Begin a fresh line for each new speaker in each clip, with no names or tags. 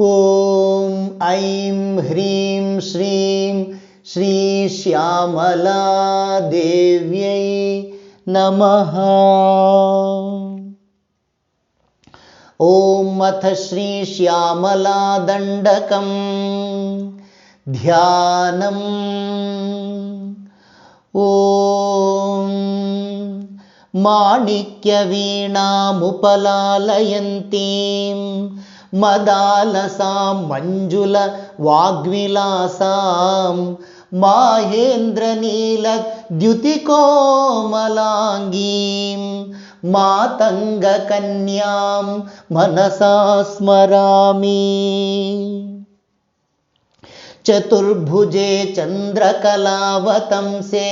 ॐ ऐं ह्रीं श्रीं श्रीश्यामलादेव्यै नमः। ॐ अथ श्रीश्यामलादण्डकं ध्यानम्। ॐ माणिक्यवीणामुपलालयन्तीं मदालसां मञ्जुलवाग्विलासां माहेन्द्रनीलद्युतिकोमलाङ्गीं मातङ्गकन्यां मनसा स्मरामि। चतुर्भुजे चन्द्रकलावतंसे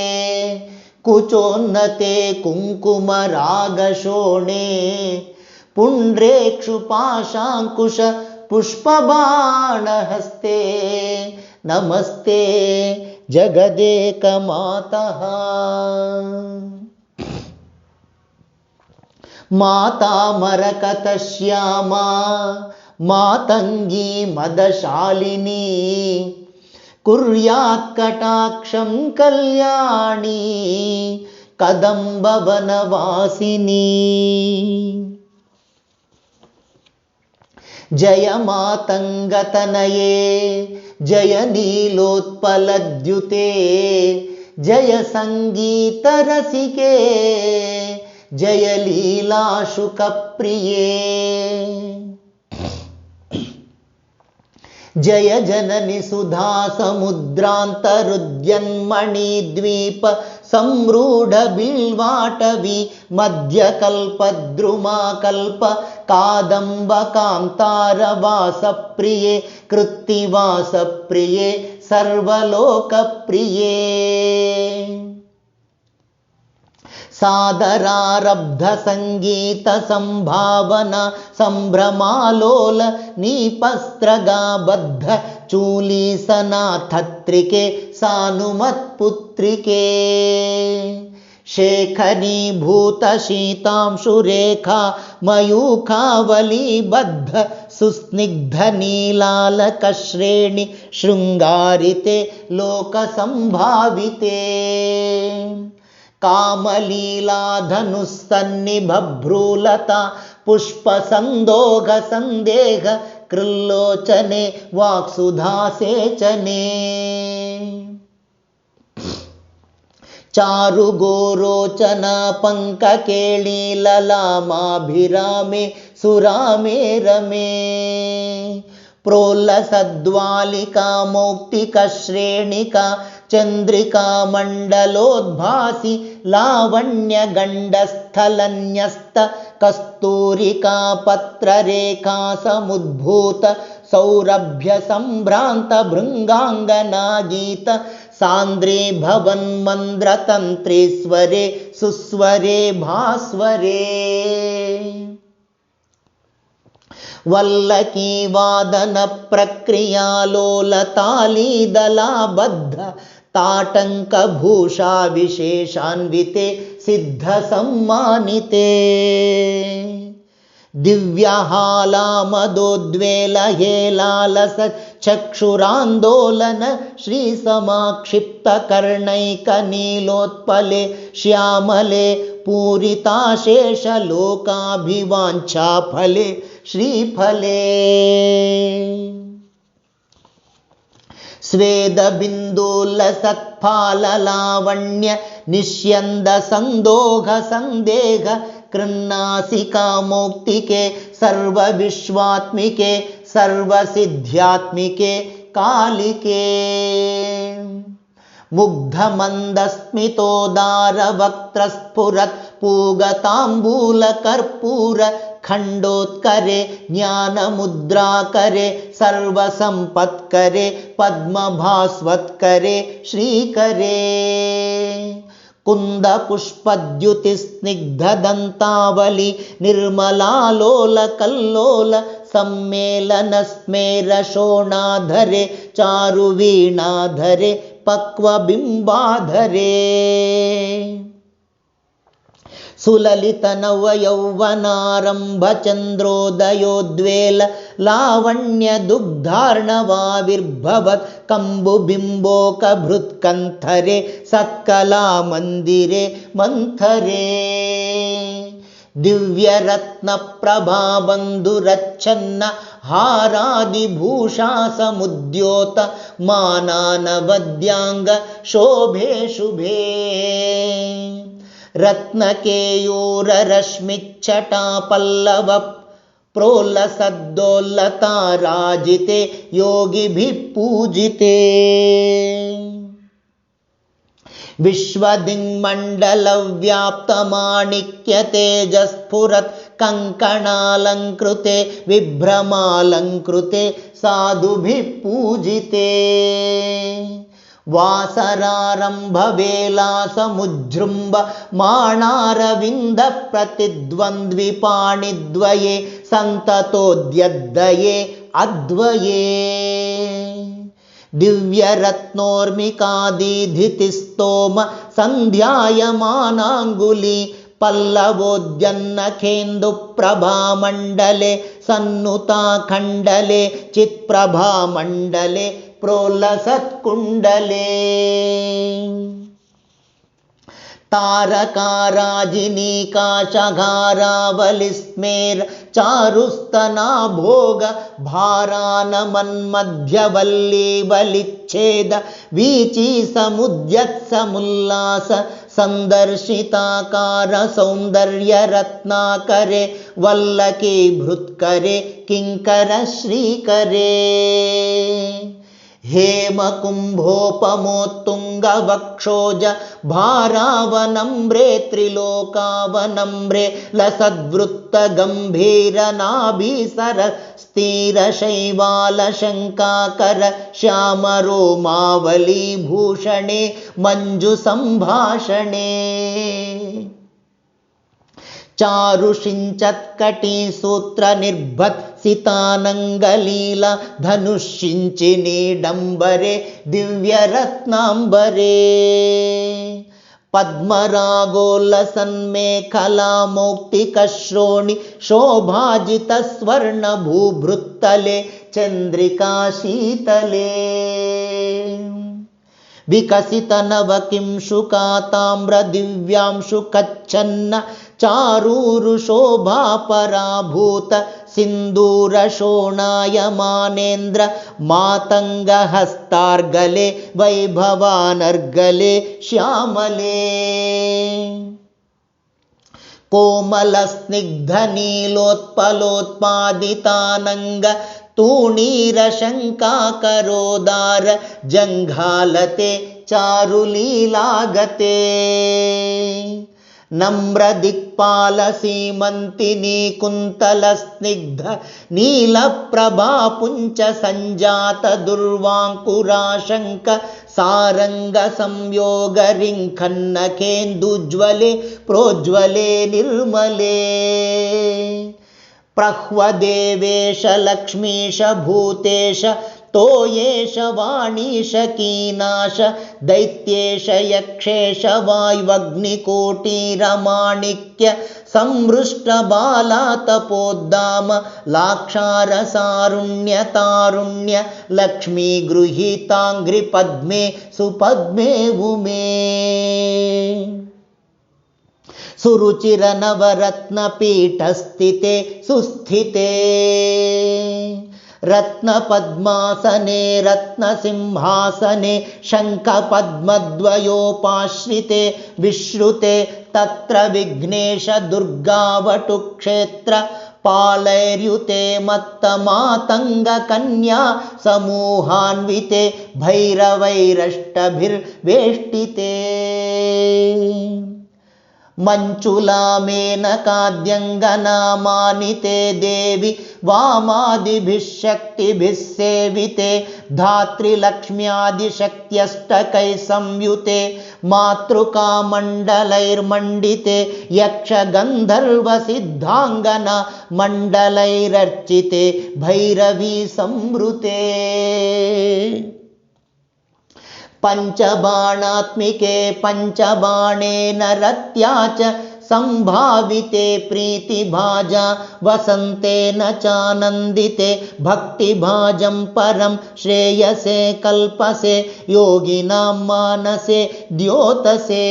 कुचोन्नते कुङ्कुमरागशोणे पुण्ड्रेक्षुपाशाङ्कुशपुष्पबाणहस्ते नमस्ते जगदेकमातः। मातामरकतश्यामा मातङ्गी मदशालिनी कुर्यात्कटाक्षं कल्याणी कदम्बवनवासिनी जय मातङ्गतनये जय नीलोत्पलद्युते जय सङ्गीतरसिके जय लीलाशुकप्रिये जय जननि सुधासमुद्रान्तरुद्यन्मणिद्वीप संरूढबिल्वाटवी मध्यकल्पद्रुमाकल्प कादम्बकान्तारवासप्रिये कृत्तिवासप्रिये सर्वलोकप्रिये सादरारब्धसङ्गीतसम्भावना सम्भ्रमालोल नीपस्त्रगाबद्ध चूलीसनाथत्रिके सानुमत्पुत्रिके। शेखनीभूतशीतांशुरेखा मयूखावलीबद्ध सुस्निग्धनीलालकश्रेणि शृङ्गारिते लोकसम्भाविते कामलीलाधनुस्तन्निभ्रूलता पुष्पसन्दोघसन्देह कृल्लोचने वाक्सुधासेचने। चारुगोरोचना पङ्ककेळीललामाभिरामे सुरामे रमे। प्रोल्लसद्वालिका मौक्तिकश्रेणिका चन्द्रिकामण्डलोद्भासि लावण्यगण्डस्थलन्यस्त कस्तूरिका पत्ररेखा समुद्भूत सौरभ्यसम्भ्रान्तभृङ्गाङ्गनागीत सान्द्रे भवन्मन्द्रतन्त्रेश्वरे सुस्वरे भास्वरे। वल्लकीवादनप्रक्रियालोलतालीदलाबद्ध ताटङ्कभूषा विशेषान्विते सिद्धसम्मानिते। दिव्यहालामदोद्वेलहेलालसचक्षुरान्दोलन श्रीसमाक्षिप्तकर्णैकनीलोत्पले श्यामले पूरिताशेषलोकाभिवाञ्छाफले श्रीफले स्वेदबिन्दुलसत्फाललावण्य निष्यन्दसन्दोघसन्देह कृन्नासिकामौक्तिके सर्वविश्वात्मिके सर्वसिद्ध्यात्मिके कालिके। मुग्धमन्दस्मितोदारवक्त्रस्फुरत् पूगताम्बूलकर्पूर खण्डोत्करे ज्ञानमुद्राकरे सर्वसम्पत्करे पद्मभास्वत्करे श्रीकरे। कुन्दपुष्पद्युतिस्निग्धदन्तावलि निर्मलालोलकल्लोल सम्मेलनस्मेरशोणाधरे चारुवीणाधरे पक्वबिम्बाधरे। सुललितनवयौवनारम्भचन्द्रोदयोद्वेल लावण्यदुग्धार्णवाविर्भवत् कम्बुबिम्बोकभृत्कन्थरे सत्कलामन्दिरे मन्थरे दिव्यरत्नप्रभाबन्धुरच्छन्न हारादिभूषासमुद्योत मानानवद्याङ्ग शोभे शुभे। रत्नकेयूररश्मिच्छटापल्लव प्रोल्लसद्दोल्लताराजिते योगिभिः पूजिते विश्वदिङ्मण्डलव्याप्तमाणिक्यतेजस्फुरत् कङ्कणालङ्कृते विभ्रमालङ्कृते साधुभिः पूजिते। वासरारम्भवेलासमुजृम्ब माणारविन्दप्रतिद्वन्द्विपाणिद्वये सन्ततोद्यद्दये अद्वये दिव्यरत्नोर्मिकादिधितिस्तोम सन्ध्यायमानाङ्गुली पल्लवोद्यन्नखेन्दुप्रभामण्डले सन्नुताखण्डले चित्प्रभामण्डले प्रोल्लसत्कुण्डले तारकाराजिनीकाशघारावलिस्मेर चारुस्तना भोग भारानमन्मध्यवल्ली वीची समुद्यत्समुल्लास सन्दर्शिताकार सौन्दर्यरत्नाकरे वल्लकी भृत्करे किङ्कर श्रीकरे हेमकुम्भोपमोत्तुङ्गवक्षोज भारावनम्रे त्रिलोकावनम्रे लसद्वृत्तगम्भीरनाभिसर श्यामरोमावलीभूषणे मञ्जुसम्भाषणे चारुषिञ्चत्कटिसूत्रनिर्भत्सितानङ्गलीला धनुषिञ्चिनीडम्बरे दिव्यरत्नाम्बरे। पद्मरागोल्लसन्मेखलामौक्तिकश्रोणि शोभाजितस्वर्णभूभृत्तले चन्द्रिकाशीतले विकसितनवकिंशुकाताम्रदिव्यांशु कच्छन्न चारूरुशोभापराभूत सिन्दूरशोणायमानेन्द्र मातङ्गहस्तार्गले वैभवानर्गले श्यामले। कोमलस्निग्धनीलोत्पलोत्पादितानङ्ग तूणीरशङ्काकरोदार जङ्घालते चारुलीलागते। नम्रदिक्पालसीमन्तिनी कुन्तलस्निग्ध नीलप्रभापुञ्च सञ्जात दुर्वाङ्कुराशङ्क सारङ्गसंयोगरिङ्खन्नखेन्दुज्वले प्रोज्वले निर्मले प्रह्वदेवेश लक्ष्मीश भूतेश तोयेश वाणीश कीनाश दैत्येश यक्षेश वायुवग्निकोटिरमाणिक्य संमृष्टबालातपोद्दाम लाक्षारसारुण्यतारुण्य लक्ष्मीगृहीताङ्घ्रिपद्मे सुपद्मे उमे सुरुचिरनवरत्नपीठस्थिते सुस्थिते। रत्नपद्मासने रत्नसिंहासने शङ्खपद्मद्वयोपाश्रिते विश्रुते तत्र विघ्नेशदुर्गावटुक्षेत्र पालैर्युते मत्तमातङ्गकन्या समूहान्विते भैरवैरष्टभिर्वेष्टिते मञ्चुलामेनकाद्यङ्गनामानिते देवि वामादिभिः शक्तिभिः सेविते धातृलक्ष्म्यादिशक्त्यष्टकैः संयुते मातृकामण्डलैर्मण्डिते यक्षगन्धर्वसिद्धाङ्गना मण्डलैरर्चिते भैरवी संवृते पञ्चबाणात्मिके पञ्चबाणेन रत्या च सम्भाविते प्रीतिभाजा वसन्तेन चानन्दिते भक्तिभाजं परं श्रेयसे कल्पसे योगिनां मानसे द्योतसे।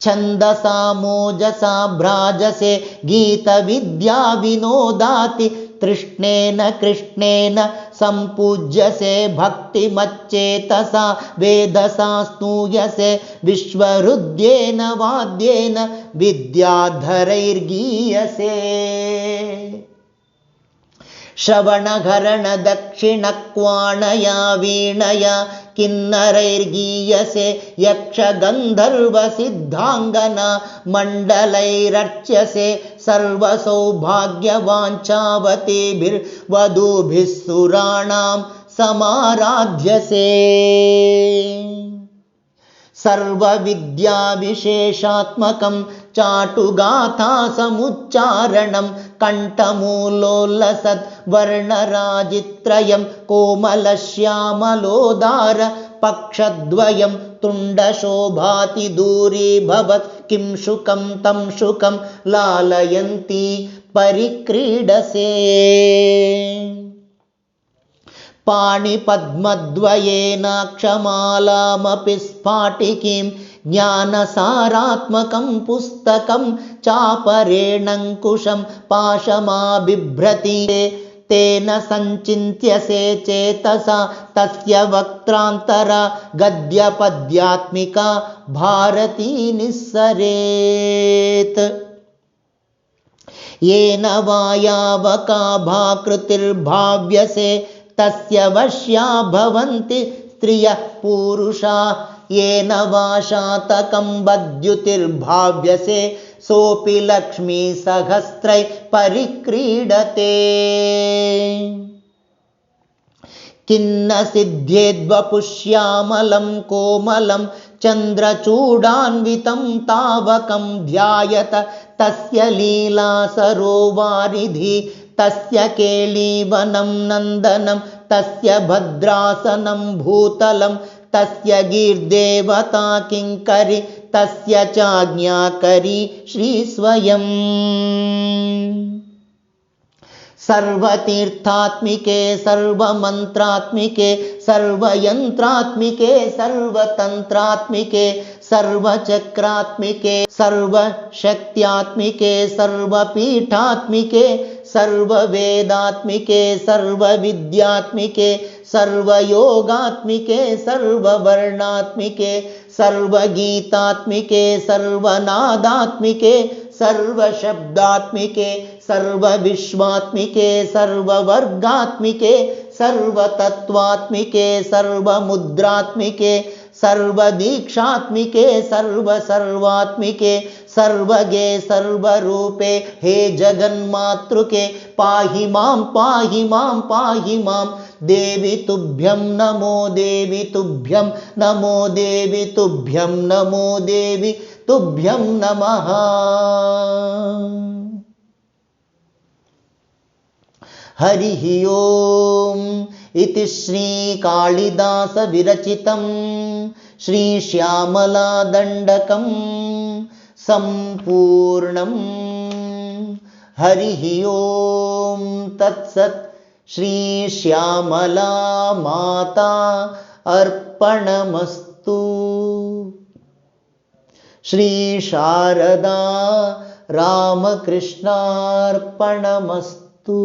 छन्दसा मोजसा भ्राजसे गीतविद्या विनोदाति तृष्णेन कृष्णेन सम्पूज्यसे भक्तिमच्चेतसा वेदसा स्तूयसे विश्वहृद्येन वाद्येन विद्याधरैर्गीयसे श्रवणघरणदक्षिणक्वाणया वीणया किन्नरैर्गीयसे यक्षगन्धर्वसिद्धाङ्गना मण्डलैरर्च्यसे सर्वसौभाग्यवाञ्छावतीभिर्वधूभिः सुराणां समाराध्यसे। सर्वविद्याविशेषात्मकं चाटुगाथासमुच्चारणं कण्ठमूलोल्लसद्वर्णराजित्रयं कोमलश्यामलोदार पक्षद्वयं तुण्डशोभाति दूरीभवत् किं शुकं तं शुकं लालयन्ती परिक्रीडसे। पाणिपद्मद्वयेनाक्षमालामपि स्फाटिकीं ज्ञानसारात्मकं पुस्तकं चापरेणङ्कुशं पाशमाबिभ्रति। तेन सञ्चिन्त्यसे चेतसा तस्य वक्त्रान्तरा गद्यपद्यात्मिका भारती निःसरेत्। येन वायावकाभाकृतिर्भाव्यसे तस्य वश्या भवन्ति स्त्रियः पुरुषा येन वा शातकं वद्युतिर्भाव्यसे सोऽपि लक्ष्मीसहस्रै परिक्रीडते। किन्न सिद्ध्येद्वपुष्यामलं कोमलं चन्द्रचूडान्वितं तावकं ध्यायत तस्य लीलासरोवारिधि तस्य केलीवनं नन्दनं तस्य भद्रासनं भूतलं तस्य गीर्देवता किङ्करि तस्य चाज्ञाकरी श्रीस्वयम्। सर्वतीर्थात्मिके, सर्वमन्त्रात्मिके, सर्वयन्त्रात्मिके, सर्वतन्त्रात्मिके, सर्वचक्रात्मिके, सर्वशक्त्यात्मिके, सर्वपीठात्मिके, सर्ववेदात्मिके, सर्वविद्यात्मिके सर्वयोगात्मिके सर्ववर्णात्मिके सर्वगीतात्मिके सर्वनादात्मिके सर्वशब्दात्मिके सर्वविश्वात्मिके सर्ववर्गात्मिके सर्वतत्त्वात्मिके सर्वमुद्रात्मिके सर्वदीक्षात्मिके सर्वसर्वात्मिके सर्वगे सर्वरूपे हे जगन्मातृके पाहि मां पाहि मां पाहि मां। देवि तुभ्यं नमो देवि तुभ्यं नमो देवि तुभ्यं नमो देवि तुभ्यं नमः। हरिः ओम् इति श्रीकालिदासविरचितं श्रीश्यामलादण्डकं सम्पूर्णम्। हरिः ॐ तत्सत् श्रीश्यामला माता अर्पणमस्तु। श्रीशारदा रामकृष्णार्पणमस्तु